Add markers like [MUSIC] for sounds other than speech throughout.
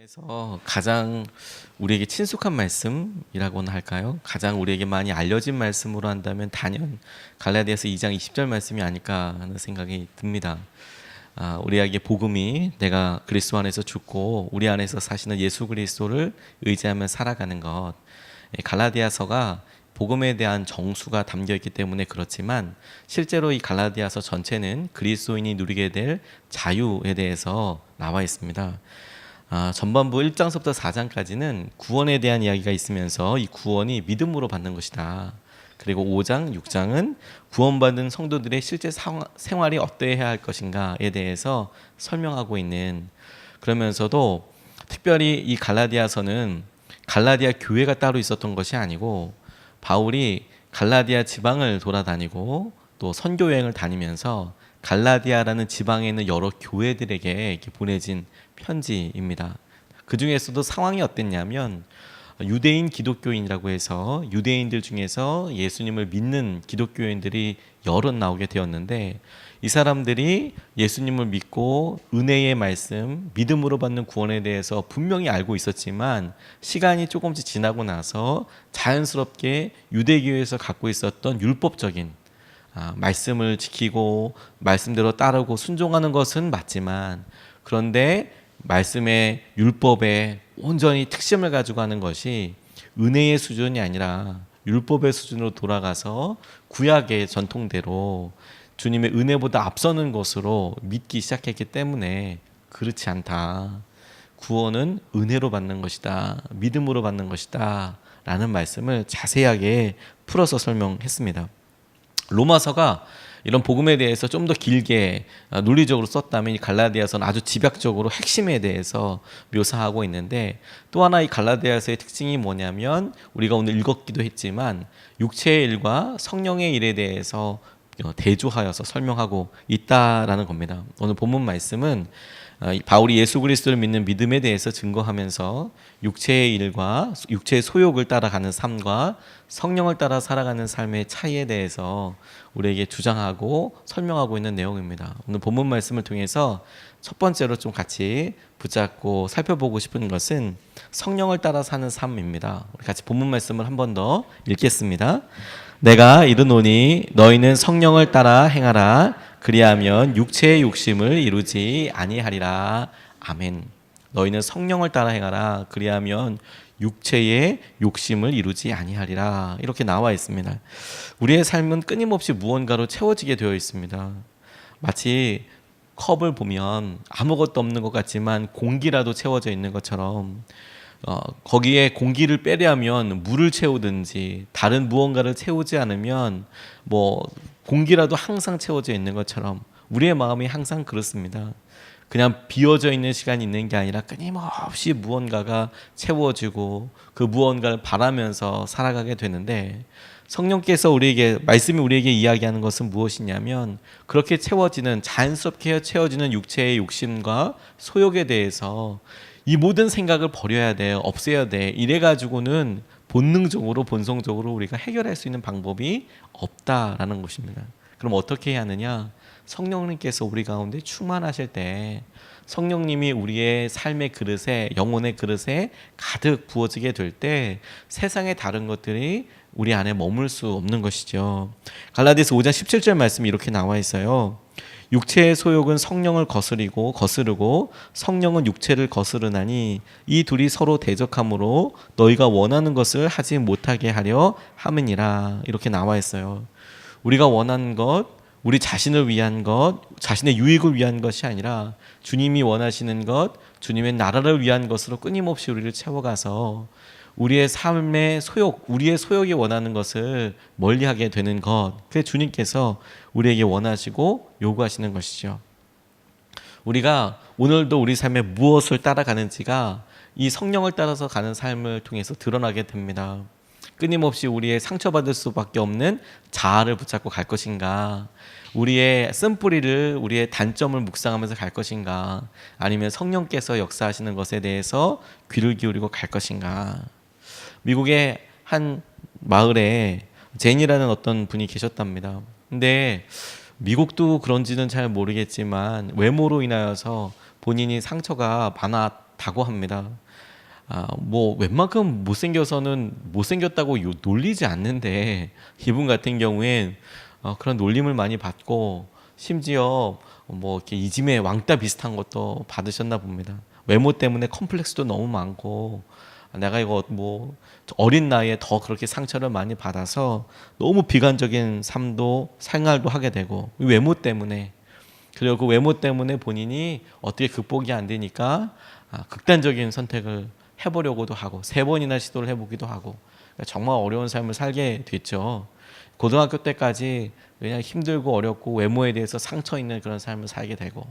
로마에서 가장 우리에게 친숙한 말씀이라고나 할까요? 가장 우리에게 많이 알려진 말씀으로 한다면 단연 갈라디아서 2장 20절 말씀이 아닐까 하는 생각이 듭니다. 아, 우리에게 복음이 내가 그리스도 안에서 죽고 우리 안에서 사시는 예수 그리스도를 의지하며 살아가는 것. 예, 갈라디아서가 복음에 대한 정수가 담겨 있기 때문에 그렇지만 실제로 이 갈라디아서 전체는 그리스도인이 누리게 될 자유에 대해서 나와 있습니다. 아, 전반부 1장서부터 4장까지는 구원에 대한 이야기가 있으면서 이 구원이 믿음으로 받는 것이다. 그리고 5장, 6장은 구원받은 성도들의 실제 생활이 어떠해야 할 것인가에 대해서 설명하고 있는 그러면서도 특별히 이 갈라디아서는 갈라디아 교회가 따로 있었던 것이 아니고 바울이 갈라디아 지방을 돌아다니고 또 선교 여행을 다니면서 갈라디아라는 지방에 있는 여러 교회들에게 이렇게 보내진 편지입니다. 그 중에서도 상황이 어땠냐면 유대인 기독교인이라고 해서 유대인들 중에서 예수님을 믿는 기독교인들이 여럿 나오게 되었는데 이 사람들이 예수님을 믿고 은혜의 말씀, 믿음으로 받는 구원에 대해서 분명히 알고 있었지만 시간이 조금씩 지나고 나서 자연스럽게 유대교에서 갖고 있었던 율법적인 아, 말씀을 지키고 말씀대로 따르고 순종하는 것은 맞지만 그런데 말씀의 율법에 온전히 특심을 가지고 하는 것이 은혜의 수준이 아니라 율법의 수준으로 돌아가서 구약의 전통대로 주님의 은혜보다 앞서는 것으로 믿기 시작했기 때문에 그렇지 않다. 구원은 은혜로 받는 것이다. 믿음으로 받는 것이다. 라는 말씀을 자세하게 풀어서 설명했습니다. 로마서가 이런 복음에 대해서 좀 더 길게 어, 논리적으로 썼다면 이 갈라디아서는 아주 집약적으로 핵심에 대해서 묘사하고 있는데 또 하나 이 갈라디아서의 특징이 뭐냐면 우리가 오늘 읽었기도 했지만 육체의 일과 성령의 일에 대해서 어, 대조하여서 설명하고 있다라는 겁니다. 오늘 본문 말씀은 어, 바울이 예수 그리스도를 믿는 믿음에 대해서 증거하면서 육체의 일과 육체의 소욕을 따라가는 삶과 성령을 따라 살아가는 삶의 차이에 대해서 우리에게 주장하고 설명하고 있는 내용입니다. 오늘 본문 말씀을 통해서 첫 번째로 좀 같이 붙잡고 살펴보고 싶은 것은 성령을 따라 사는 삶입니다. 우리 같이 본문 말씀을 한 번 더 읽겠습니다. 내가 이르노니 너희는 성령을 따라 행하라 그리하면 육체의 욕심을 이루지 아니하리라. 아멘. 너희는 성령을 따라 행하라. 그리하면 육체의 욕심을 이루지 아니하리라. 이렇게 나와 있습니다. 우리의 삶은 끊임없이 무언가로 채워지게 되어 있습니다. 마치 컵을 보면 아무것도 없는 것 같지만 공기라도 채워져 있는 것처럼 어, 거기에 공기를 빼려면 물을 채우든지 다른 무언가를 채우지 않으면 뭐 공기라도 항상 채워져 있는 것처럼 우리의 마음이 항상 그렇습니다. 그냥 비어져 있는 시간이 있는 게 아니라 끊임없이 무언가가 채워지고 그 무언가를 바라면서 살아가게 되는데 성령께서 우리에게 말씀이 우리에게 이야기하는 것은 무엇이냐면 그렇게 채워지는 자연스럽게 채워지는 육체의 욕심과 소욕에 대해서 이 모든 생각을 버려야 돼, 없애야 돼. 이래 가지고는 본능적으로 본성적으로 우리가 해결할 수 있는 방법이 없다라는 것입니다. 그럼 어떻게 해야 하느냐? 성령님께서 우리 가운데 충만하실 때 성령님이 우리의 삶의 그릇에 영혼의 그릇에 가득 부어지게 될 때 세상의 다른 것들이 우리 안에 머물 수 없는 것이죠. 갈라디아서 5장 17절 말씀이 이렇게 나와 있어요. 육체의 소욕은 성령을 거스리고 거스르고 성령은 육체를 거스르나니 이 둘이 서로 대적함으로 너희가 원하는 것을 하지 못하게 하려 함이니라 이렇게 나와 있어요. 우리가 원하는 것, 우리 자신을 위한 것, 자신의 유익을 위한 것이 아니라 주님이 원하시는 것, 주님의 나라를 위한 것으로 끊임없이 우리를 채워가서 우리의 삶의 소욕, 우리의 소욕이 원하는 것을 멀리하게 되는 것, 그게 주님께서 우리에게 원하시고 요구하시는 것이죠. 우리가 오늘도 우리 삶에 무엇을 따라가는지가 이 성령을 따라서 가는 삶을 통해서 드러나게 됩니다. 끊임없이 우리의 상처받을 수밖에 없는 자아를 붙잡고 갈 것인가? 우리의 쓴뿌리를 우리의 단점을 묵상하면서 갈 것인가? 아니면 성령께서 역사하시는 것에 대해서 귀를 기울이고 갈 것인가? 미국의 한 마을에 제인이라는 어떤 분이 계셨답니다. 근데 미국도 그런지는 잘 모르겠지만 외모로 인하여서 본인이 상처가 많았 다고 합니다. 아, 뭐 웬만큼 못생겨서는 못생겼다고 요- 놀리지 않는데 이분 같은 경우엔 어, 그런 놀림을 많이 받고 심지어 뭐 이렇게 이짐의 왕따 비슷한 것도 받으셨나 봅니다. 외모 때문에 컴플렉스도 너무 많고 아, 내가 이거 뭐 어린 나이에 더 그렇게 상처를 많이 받아서 너무 비관적인 삶도 생활도 하게 되고 이 외모 때문에 그리고 그 외모 때문에 본인이 어떻게 극복이 안 되니까 아, 극단적인 선택을 해보려고도 하고 세 번이나 시도를 해보기도 하고 그러니까 정말 어려운 삶을 살게 됐죠. 고등학교 때까지 그냥 힘들고 어렵고 외모에 대해서 상처 있는 그런 삶을 살게 되고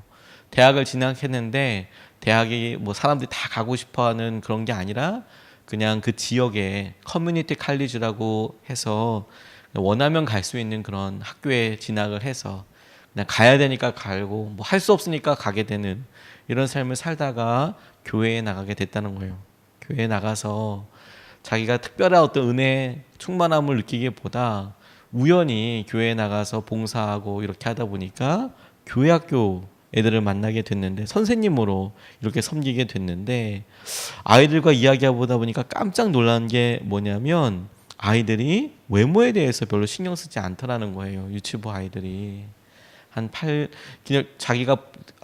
대학을 진학했는데 대학이 뭐 사람들이 다 가고 싶어 하는 그런 게 아니라 그냥 그 지역에 커뮤니티 칼리지라고 해서 원하면 갈 수 있는 그런 학교에 진학을 해서 그냥 가야 되니까 가고 뭐 할 수 없으니까 가게 되는 이런 삶을 살다가 교회에 나가게 됐다는 거예요. 교회에 나가서 자기가 특별한 어떤 은혜 충만함을 느끼기보다 우연히 교회에 나가서 봉사하고 이렇게 하다 보니까 교회 학교 애들을 만나게 됐는데 선생님으로 이렇게 섬기게 됐는데 아이들과 이야기하다 보니까 깜짝 놀란 게 뭐냐면 아이들이 외모에 대해서 별로 신경 쓰지 않더라는 거예요. 유치부 아이들이. 한팔 그냥 자기가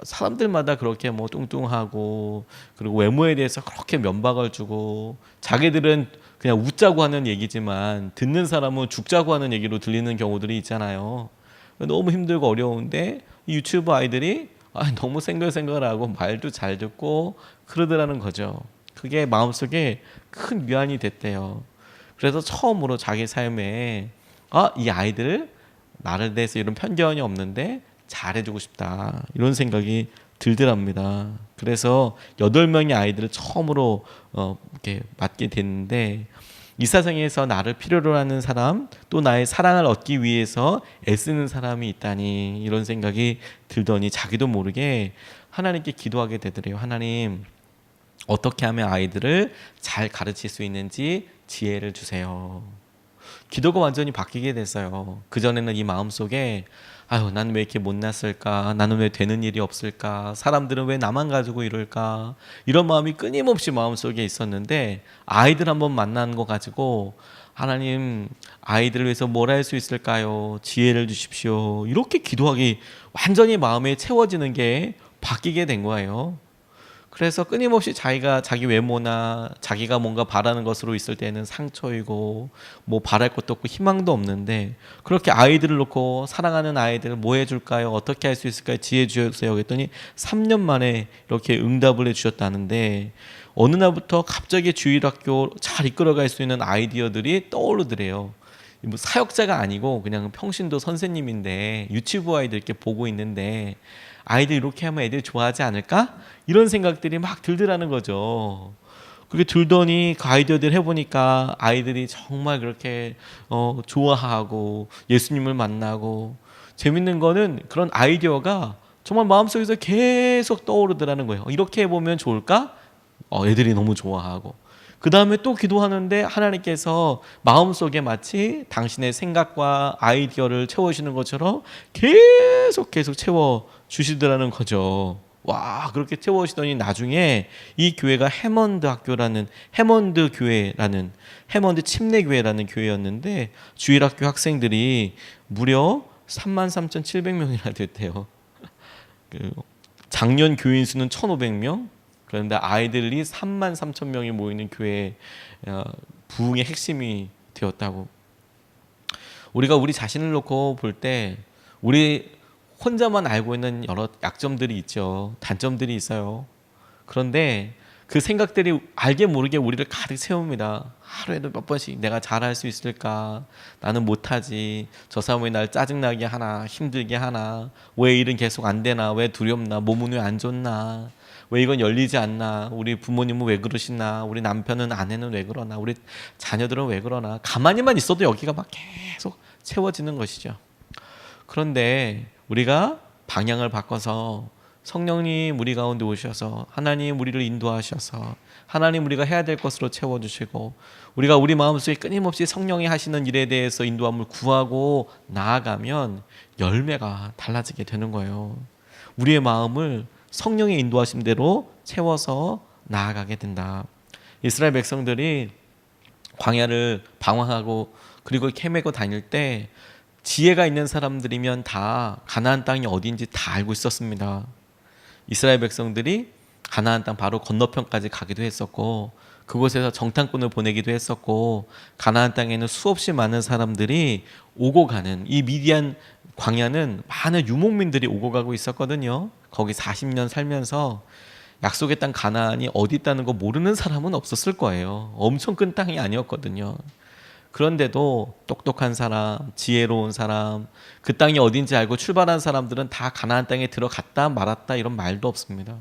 사람들마다 그렇게 뭐 뚱뚱하고 그리고 외모에 대해서 그렇게 면박을 주고 자기들은 그냥 웃자고 하는 얘기지만 듣는 사람은 죽자고 하는 얘기로 들리는 경우들이 있잖아요. 너무 힘들고 어려운데 이 유튜브 아이들이 아, 너무 생글생글하고 말도 잘 듣고 그러더라는 거죠. 그게 마음속에 큰 위안이 됐대요. 그래서 처음으로 자기 삶에 아, 이 아이들 나를 대해서 이런 편견이 없는데 잘해주고 싶다 이런 생각이 들더랍니다. 그래서 여덟 명의 아이들을 처음으로 어, 이렇게 맡게 됐는데 이 세상에서 나를 필요로 하는 사람 또 나의 사랑을 얻기 위해서 애쓰는 사람이 있다니 이런 생각이 들더니 자기도 모르게 하나님께 기도하게 되더래요. 하나님 어떻게 하면 아이들을 잘 가르칠 수 있는지 지혜를 주세요. 기도가 완전히 바뀌게 됐어요. 그 전에는 이 마음 속에 아유, 나는 왜 이렇게 못났을까? 나는 왜 되는 일이 없을까? 사람들은 왜 나만 가지고 이럴까? 이런 마음이 끊임없이 마음 속에 있었는데 아이들 한번 만난 거 가지고 하나님 아이들을 위해서 뭘 할 수 있을까요? 지혜를 주십시오. 이렇게 기도하기 완전히 마음에 채워지는 게 바뀌게 된 거예요. 그래서 끊임없이 자기가 자기 외모나 자기가 뭔가 바라는 것으로 있을 때는 상처이고 뭐 바랄 것도 없고 희망도 없는데 그렇게 아이들을 놓고 사랑하는 아이들을 뭐 해줄까요? 어떻게 할 수 있을까요? 지혜 주세요. 그랬더니 3년 만에 이렇게 응답을 해주셨다는데 어느 날부터 갑자기 주일 학교 잘 이끌어갈 수 있는 아이디어들이 떠오르더래요. 뭐 사역자가 아니고 그냥 평신도 선생님인데 유치부 아이들 이렇게 보고 있는데 아이들 이렇게 하면 애들이 좋아하지 않을까? 이런 생각들이 막 들더라는 거죠. 그게 들더니 그 아이디어들 해보니까 아이들이 정말 그렇게 어, 좋아하고 예수님을 만나고 재밌는 거는 그런 아이디어가 정말 마음속에서 계속 떠오르더라는 거예요. 이렇게 해보면 좋을까? 어, 애들이 너무 좋아하고 그 다음에 또 기도하는데 하나님께서 마음속에 마치 당신의 생각과 아이디어를 채워주시는 것처럼 계속 계속 채워 주시더라는 거죠. 와 그렇게 채워주시더니 나중에 이 교회가 해먼드 학교라는 해먼드 교회라는 해먼드 침례 교회라는 교회였는데 주일학교 학생들이 무려 33,700명이나 됐대요. [LAUGHS] 그 작년 교인 수는 1,500명, 그런데 아이들이 3만 3천 명이 모이는 교회 어, 부흥의 핵심이 되었다고. 우리가 우리 자신을 놓고 볼 때 우리 혼자만 알고 있는 여러 약점들이 있죠. 단점들이 있어요. 그런데 그 생각들이 알게 모르게 우리를 가득 채웁니다. 하루에도 몇 번씩 내가 잘할 수 있을까? 나는 못하지. 저 사람이 날 짜증나게 하나, 힘들게 하나. 왜 일은 계속 안 되나? 왜 두렵나? 몸은 왜 안 좋나? 왜 이건 열리지 않나? 우리 부모님은 왜 그러시나? 우리 남편은 아내는 왜 그러나? 우리 자녀들은 왜 그러나? 가만히만 있어도 여기가 막 계속 채워지는 것이죠. 그런데 우리가 방향을 바꿔서 성령님 우리 가운데 오셔서 하나님 우리를 인도하셔서 하나님 우리가 해야 될 것으로 채워 주시고 우리가 우리 마음속에 끊임없이 성령이 하시는 일에 대해서 인도함을 구하고 나아가면 열매가 달라지게 되는 거예요. 우리의 마음을 성령의 인도하심 대로 채워서 나아가게 된다. 이스라엘 백성들이 광야를 방황하고 그리고 헤매고 다닐 때 지혜가 있는 사람들이면 다 가나안 땅이 어디인지 다 알고 있었습니다. 이스라엘 백성들이 가나안 땅 바로 건너편까지 가기도 했었고 그곳에서 정탐꾼을 보내기도 했었고 가나안 땅에는 수없이 많은 사람들이 오고 가는 이 미디안 광야는 많은 유목민들이 오고 가고 있었거든요. 거기 40년 살면서 약속의 땅 가나안이 어디 있다는 거 모르는 사람은 없었을 거예요. 엄청 큰 땅이 아니었거든요. 그런데도 똑똑한 사람, 지혜로운 사람, 그 땅이 어딘지 알고 출발한 사람들은 다 가나안 땅에 들어갔다 말았다 이런 말도 없습니다.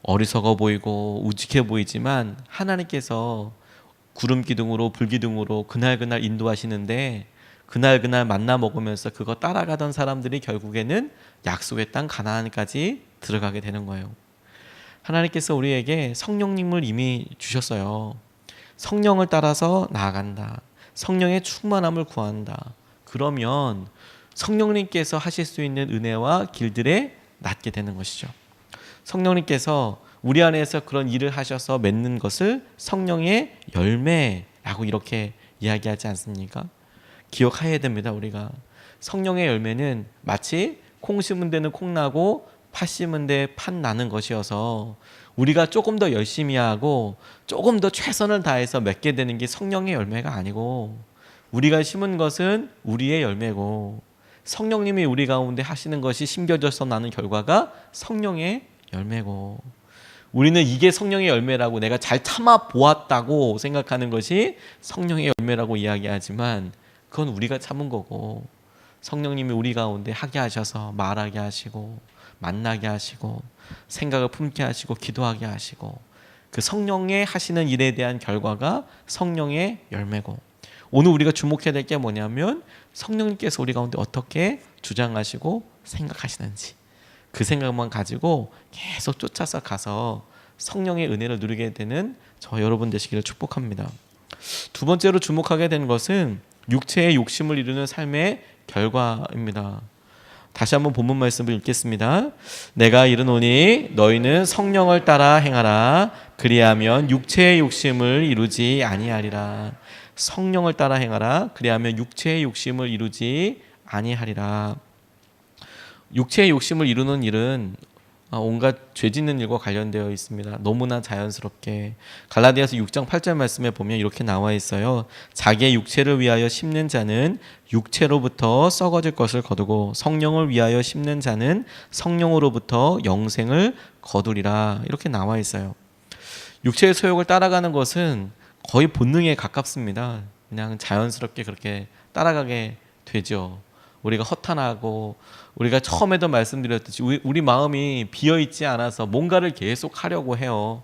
어리석어 보이고 우직해 보이지만 하나님께서 구름 기둥으로 불 기둥으로 그날 그날 인도하시는데 그날 그날 만나 먹으면서 그거 따라가던 사람들이 결국에는 약속의 땅 가나안까지 들어가게 되는 거예요. 하나님께서 우리에게 성령님을 이미 주셨어요. 성령을 따라서 나아간다. 성령의 충만함을 구한다. 그러면 성령님께서 하실 수 있는 은혜와 길들에 낫게 되는 것이죠. 성령님께서 우리 안에서 그런 일을 하셔서 맺는 것을 성령의 열매라고 이렇게 이야기하지 않습니까? 기억해야 됩니다, 우리가. 성령의 열매는 마치 콩 심은 데는 콩 나고 팥 심은 데팥 나는 것이어서 우리가 조금 더 열심히 하고 조금 더 최선을 다해서 맺게 되는 게 성령의 열매가 아니고 우리가 심은 것은 우리의 열매고 성령님이 우리 가운데 하시는 것이 심겨져서 나는 결과가 성령의 열매고 우리는 이게 성령의 열매라고 내가 잘 참아 보았다고 생각하는 것이 성령의 열매라고 이야기하지만 그건 우리가 참은 거고 성령님이 우리 가운데 하게 하셔서 말하게 하시고 만나게 하시고 생각을 품게 하시고 기도하게 하시고 그 성령의 하시는 일에 대한 결과가 성령의 열매고 오늘 우리가 주목해야 될 게 뭐냐면 성령님께서 우리 가운데 어떻게 주장하시고 생각하시는지 그 생각만 가지고 계속 쫓아서 가서 성령의 은혜를 누리게 되는 저 여러분 되시기를 축복합니다. 두 번째로 주목하게 되는 것은 육체의 욕심을 이루는 삶의 결과입니다. 다시 한번 본문 말씀을 읽겠습니다. 내가 이르노니 너희는 성령을 따라 행하라. 그리하면 육체의 욕심을 이루지 아니하리라. 성령을 따라 행하라. 그리하면 육체의 욕심을 이루지 아니하리라. 육체의 욕심을 이루는 일은 아, 온갖 죄 짓는 일과 관련되어 있습니다. 너무나 자연스럽게 갈라디아서 6장 8절 말씀에 보면 이렇게 나와 있어요. 자기의 육체를 위하여 심는 자는 육체로부터 썩어질 것을 거두고 성령을 위하여 심는 자는 성령으로부터 영생을 거두리라 이렇게 나와 있어요. 육체의 소욕을 따라가는 것은 거의 본능에 가깝습니다. 그냥 자연스럽게 그렇게 따라가게 되죠. 우리가 허탄하고 우리가 처음에도 말씀드렸듯이 우리, 우리 마음이 비어 있지 않아서 뭔가를 계속 하려고 해요.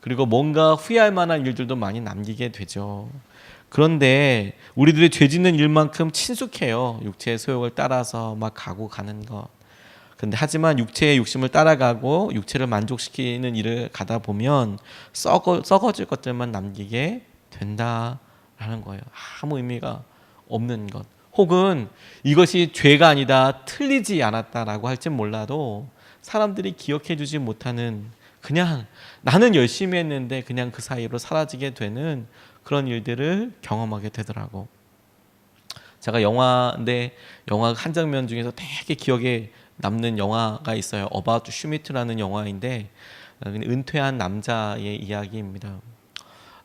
그리고 뭔가 후회할 만한 일들도 많이 남기게 되죠. 그런데 우리들이 죄 짓는 일만큼 친숙해요. 육체의 소욕을 따라서 막 가고 가는 것. 근데 하지만 육체의 욕심을 따라가고 육체를 만족시키는 일을 가다 보면 썩어, 썩어질 것들만 남기게 된다라는 거예요. 아무 의미가 없는 것. 혹은 이것이 죄가 아니다, 틀리지 않았다라고 할지 몰라도 사람들이 기억해 주지 못하는 그냥 나는 열심히 했는데 그냥 그 사이로 사라지게 되는 그런 일들을 경험하게 되더라고. 제가 영화인데 영화 한 장면 중에서 되게 기억에 남는 영화가 있어요. 어바웃 슈미트라는 영화인데 은퇴한 남자의 이야기입니다.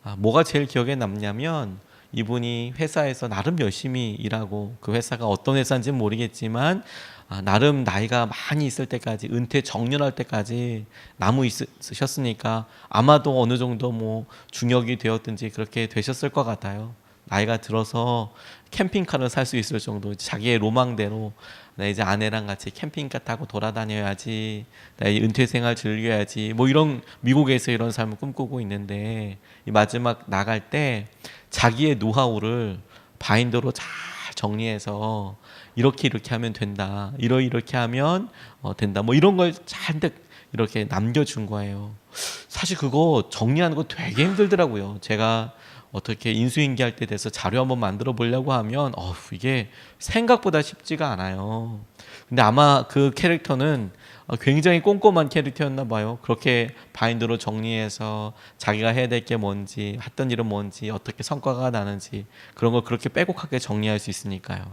아, 뭐가 제일 기억에 남냐면 이분이 회사에서 나름 열심히 일하고 그 회사가 어떤 회사인지는 모르겠지만 아, 나름 나이가 많이 있을 때까지 은퇴 정년할 때까지 남우 있으셨으니까 아마도 어느 정도 뭐 중역이 되었든지 그렇게 되셨을 것 같아요. 나이가 들어서 캠핑카를 살 수 있을 정도 자기의 로망대로 나 이제 아내랑 같이 캠핑카 타고 돌아다녀야지 나 은퇴 생활 즐겨야지 뭐 이런 미국에서 이런 삶을 꿈꾸고 있는데 이 마지막 나갈 때 자기의 노하우를 바인더로 잘 정리해서 이렇게 이렇게 하면 된다 이러 이렇게 하면 어, 된다 뭐 이런 걸 잔뜩 이렇게 남겨준 거예요. 사실 그거 정리하는 거 되게 힘들더라고요. 제가 어떻게 인수인계할 때 돼서 자료 한번 만들어 보려고 하면 어 이게 생각보다 쉽지가 않아요. 근데 아마 그 캐릭터는 어, 굉장히 꼼꼼한 캐릭터였나 봐요. 그렇게 바인드로 정리해서 자기가 해야 될 게 뭔지, 했던 일은 뭔지, 어떻게 성과가 나는지 그런 걸 그렇게 빼곡하게 정리할 수 있으니까요.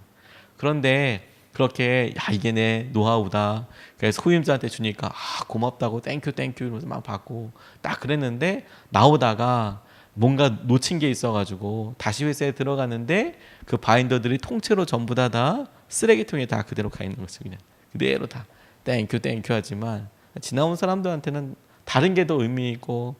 그런데 그렇게 야 이게 내 노하우다. 그래서 후임자한테 주니까 아 고맙다고 땡큐 땡큐 이러면서 막 받고 딱 그랬는데 나오다가 뭔가 놓친 게 있어가지고 다시 회사에 들어가는데 그 바인더들이 통째로 전부 다 다 쓰레기통에 다 그대로 가 있는 그냥 그대로 다 땡큐 땡큐 하지만 지나온 사람들한테는 다른 게 더 의미 있고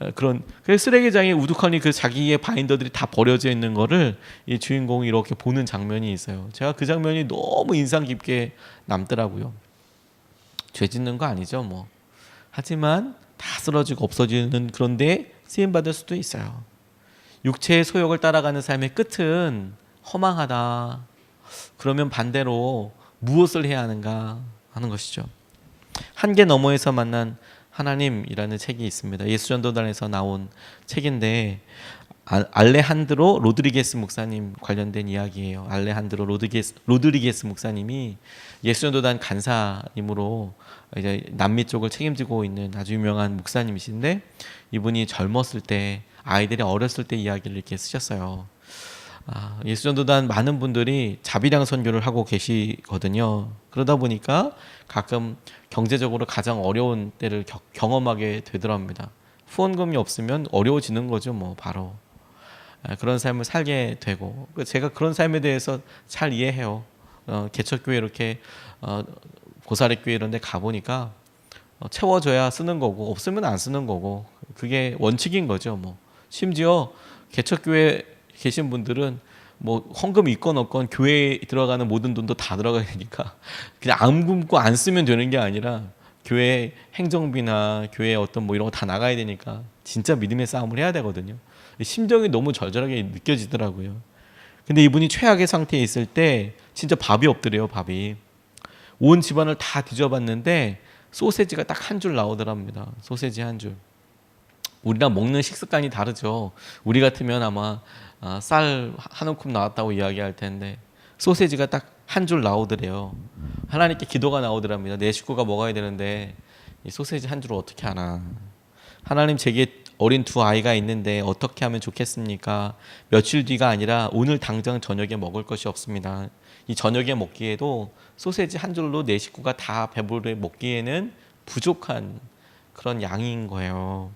어, 그런 그 쓰레기장에 우두커니 그 자기의 바인더들이 다 버려져 있는 거를 이 주인공이 이렇게 보는 장면이 있어요. 제가 그 장면이 너무 인상 깊게 남더라고요. 죄 짓는 거 아니죠, 뭐. 하지만 다 쓰러지고 없어지는 그런데 쓰임 받을 수도 있어요. 육체의 소욕을 따라가는 삶의 끝은 허망하다. 그러면 반대로 무엇을 해야 하는가 하는 것이죠. 한계 너머에서 만난 하나님이라는 책이 있습니다. 예수전도단에서 나온 책인데 아- 알레한드로 로드리게스 목사님 관련된 이야기예요. 알레한드로 로드리게스, 로드리게스 목사님이 예수전도단 간사님으로 이제 남미 쪽을 책임지고 있는 아주 유명한 목사님이신데 이분이 젊었을 때 아이들이 어렸을 때 이야기를 이렇게 쓰셨어요. 아, 예수전도단 많은 분들이 자비량 선교를 하고 계시거든요. 그러다 보니까 가끔 경제적으로 가장 어려운 때를 겨- 경험하게 되더랍니다. 후원금이 없으면 어려워지는 거죠, 뭐 바로. 아, 그런 삶을 살게 되고 그 제가 그런 삶에 대해서 잘 이해해요. 어, 개척교회 이렇게 어, 고사리교회 이런 데 가보니까 어, 채워줘야 쓰는 거고 없으면 안 쓰는 거고 그게 원칙인 거죠. 뭐 심지어 개척교회 계신 분들은 뭐 헌금 있건 없건 교회에 들어가는 모든 돈도 다 들어가야 되니까 [LAUGHS] 그냥 안 굶고 안 쓰면 되는 게 아니라 교회 행정비나 교회 어떤 뭐 이런 거 다 나가야 되니까 진짜 믿음의 싸움을 해야 되거든요. 심정이 너무 절절하게 느껴지더라고요. 근데 이분이 최악의 상태에 있을 때 진짜 밥이 없더래요, 밥이. 온 집안을 다 뒤져봤는데 소세지가 딱 한 줄 나오더랍니다. 소세지 한 줄. 우리랑 먹는 식습관이 다르죠. 우리 같으면 아마 아, 쌀한 움큼 나왔다고 이야기할 텐데 소세지가 딱 한 줄 나오더래요. 하나님께 기도가 나오더랍니다. 내 식구가 먹어야 되는데 이 소세지 한 줄을 어떻게 하나. 하나님 제게 어린 두 아이가 있는데 어떻게 하면 좋겠습니까? 며칠 뒤가 아니라 오늘 당장 저녁에 먹을 것이 없습니다. 이 저녁에 먹기에도 소세지 한 줄로 내 식구가 다 배부르게 먹기에는 부족한 그런 양인 거예요.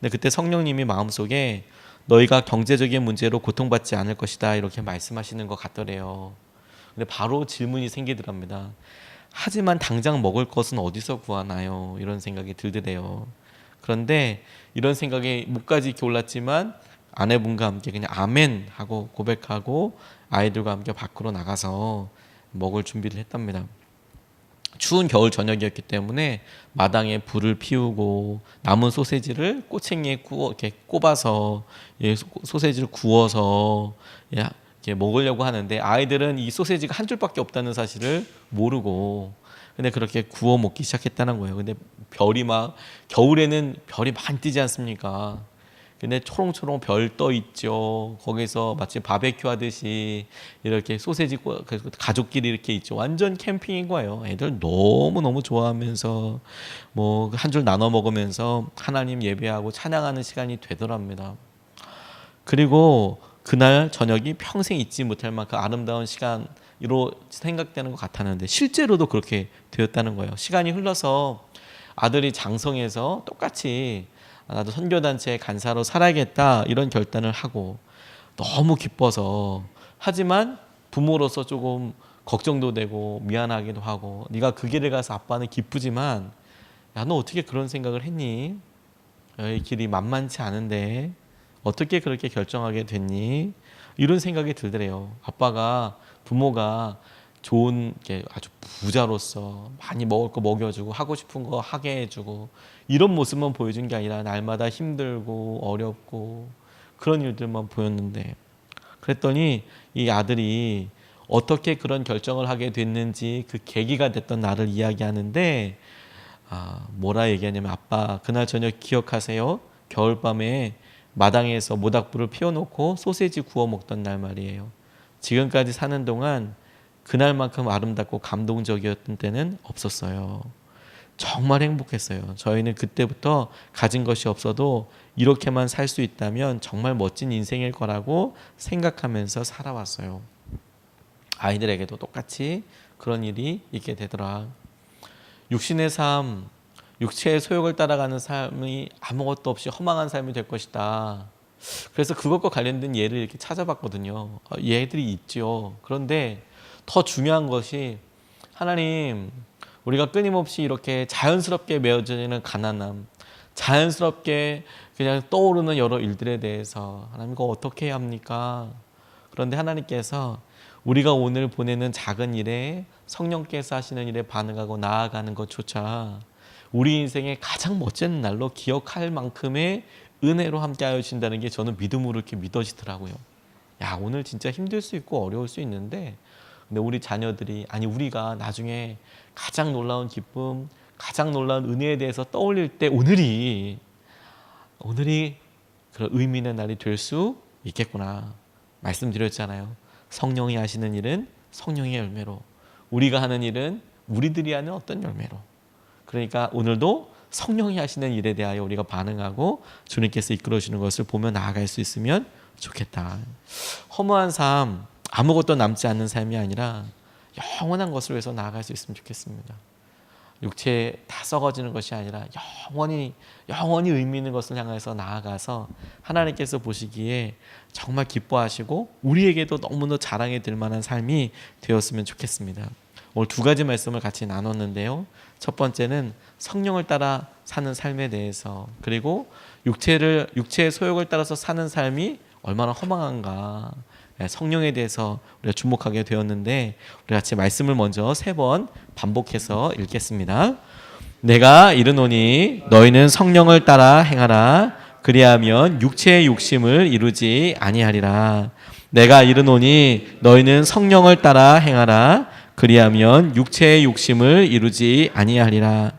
근데 그때 성령님이 마음속에 너희가 경제적인 문제로 고통받지 않을 것이다 이렇게 말씀하시는 것 같더래요. 근데 바로 질문이 생기더랍니다. 하지만 당장 먹을 것은 어디서 구하나요? 이런 생각이 들더래요. 그런데 이런 생각이 목까지 이렇게 올랐지만 아내분과 함께 그냥 아멘 하고 고백하고 아이들과 함께 밖으로 나가서 먹을 준비를 했답니다. 추운 겨울 저녁이었기 때문에 마당에 불을 피우고 남은 소세지를 꼬챙이에 구워 이렇게 꼽아서 예, 소- 소세지를 구워서 예, 먹으려고 하는데 아이들은 이 소세지가 한 줄밖에 없다는 사실을 모르고 근데 그렇게 구워 먹기 시작했다는 거예요. 근데 별이 막 겨울에는 별이 많이 뜨지 않습니까? 근데 초롱초롱 별 떠 있죠. 거기서 마치 바베큐 하듯이 이렇게 소세지 구- 그 가족끼리 이렇게 있죠. 완전 캠핑인 거예요. 애들 너무 너무 좋아하면서 뭐 한 줄 나눠 먹으면서 하나님 예배하고 찬양하는 시간이 되더랍니다. 그리고 그날 저녁이 평생 잊지 못할 만큼 아름다운 시간 으로 생각되는 것 같았는데 실제로도 그렇게 되었다는 거예요. 시간이 흘러서 아들이 장성해서 똑같이 아, 나도 선교단체 간사로 살아야겠다 이런 결단을 하고 너무 기뻐서 하지만 부모로서 조금 걱정도 되고 미안하기도 하고 네가 그 길을 가서 아빠는 기쁘지만 야 너 어떻게 그런 생각을 했니? 야, 이 길이 만만치 않은데 어떻게 그렇게 결정하게 됐니? 이런 생각이 들더래요. 아빠가 부모가 좋은 게 아주 부자로서 많이 먹을 거 먹여주고 하고 싶은 거 하게 해주고 이런 모습만 보여준 게 아니라 날마다 힘들고 어렵고 그런 일들만 보였는데 그랬더니 이 아들이 어떻게 그런 결정을 하게 됐는지 그 계기가 됐던 나를 이야기하는데 아, 뭐라 얘기하냐면 아빠 그날 저녁 기억하세요? 겨울밤에 마당에서 모닥불을 피워놓고 소세지 구워 먹던 날 말이에요. 지금까지 사는 동안 그날만큼 아름답고 감동적이었던 때는 없었어요. 정말 행복했어요. 저희는 그때부터 가진 것이 없어도 이렇게만 살 수 있다면 정말 멋진 인생일 거라고 생각하면서 살아왔어요. 아이들에게도 똑같이 그런 일이 있게 되더라. 육신의 삶, 육체의 소욕을 따라가는 삶이 아무것도 없이 허망한 삶이 될 것이다. 그래서 그것과 관련된 예를 이렇게 찾아봤거든요. 어, 예들이 있죠. 그런데 더 중요한 것이 하나님, 우리가 끊임없이 이렇게 자연스럽게 메어지는 가난함, 자연스럽게 그냥 떠오르는 여러 일들에 대해서 하나님 이거 어떻게 해야 합니까? 그런데 하나님께서 우리가 오늘 보내는 작은 일에 성령께서 하시는 일에 반응하고 나아가는 것조차 우리 인생의 가장 멋진 날로 기억할 만큼의 은혜로 함께하여 주신다는 게 저는 믿음으로 이렇게 믿어지더라고요. 야 오늘 진짜 힘들 수 있고 어려울 수 있는데 근데 우리 자녀들이 아니 우리가 나중에 가장 놀라운 기쁨, 가장 놀라운 은혜에 대해서 떠올릴 때 오늘이 오늘이 그런 의미 있는 날이 될 수 있겠구나 말씀드렸잖아요. 성령이 하시는 일은 성령의 열매로 우리가 하는 일은 우리들이 하는 어떤 열매로 그러니까 오늘도 성령이 하시는 일에 대하여 우리가 반응하고 주님께서 이끌어 주는 것을 보며 나아갈 수 있으면 좋겠다. 허무한 삶, 아무것도 남지 않는 삶이 아니라 영원한 것을 위해서 나아갈 수 있으면 좋겠습니다. 육체 다 썩어지는 것이 아니라 영원히 영원히 의미 있는 것을 향해서 나아가서 하나님께서 보시기에 정말 기뻐하시고 우리에게도 너무나 자랑이 될 만한 삶이 되었으면 좋겠습니다. 오늘 두 가지 말씀을 같이 나눴는데요. 첫 번째는 성령을 따라 사는 삶에 대해서 그리고 육체를 육체의 소욕을 따라서 사는 삶이 얼마나 허망한가 예, 성령에 대해서 우리가 주목하게 되었는데 우리 같이 말씀을 먼저 세 번 반복해서 읽겠습니다. 내가 이르노니 너희는 성령을 따라 행하라 그리하면 육체의 욕심을 이루지 아니하리라. 내가 이르노니 너희는 성령을 따라 행하라 그리하면 육체의 욕심을 이루지 아니하리라.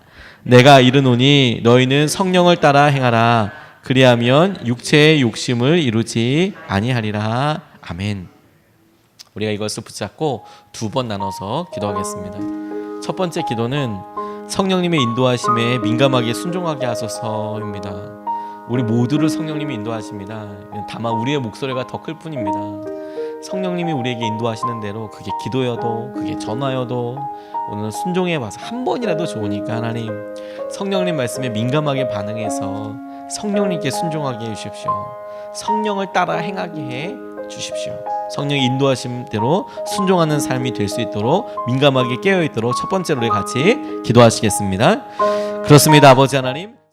내가 이르노니 너희는 성령을 따라 행하라 그리하면 육체의 욕심을 이루지 아니하리라. 아멘. 우리가 이것을 붙잡고 두 번 나눠서 기도하겠습니다. 첫 번째 기도는 성령님의 인도하심에 민감하게 순종하게 하소서입니다. 우리 모두를 성령님이 인도하십니다. 다만 우리의 목소리가 더 클 뿐입니다. 성령님이 우리에게 인도하시는 대로 그게 기도여도 그게 전화여도 오늘 순종해 봐서 한 번이라도 좋으니까 하나님 성령님 말씀에 민감하게 반응해서 성령님께 순종하게 해 주십시오. 성령을 따라 행하게 해 주십시오. 성령 인도하심 대로 순종하는 삶이 될 수 있도록 민감하게 깨어 있도록 첫 번째로 우리 같이 기도하시겠습니다. 그렇습니다, 아버지 하나님.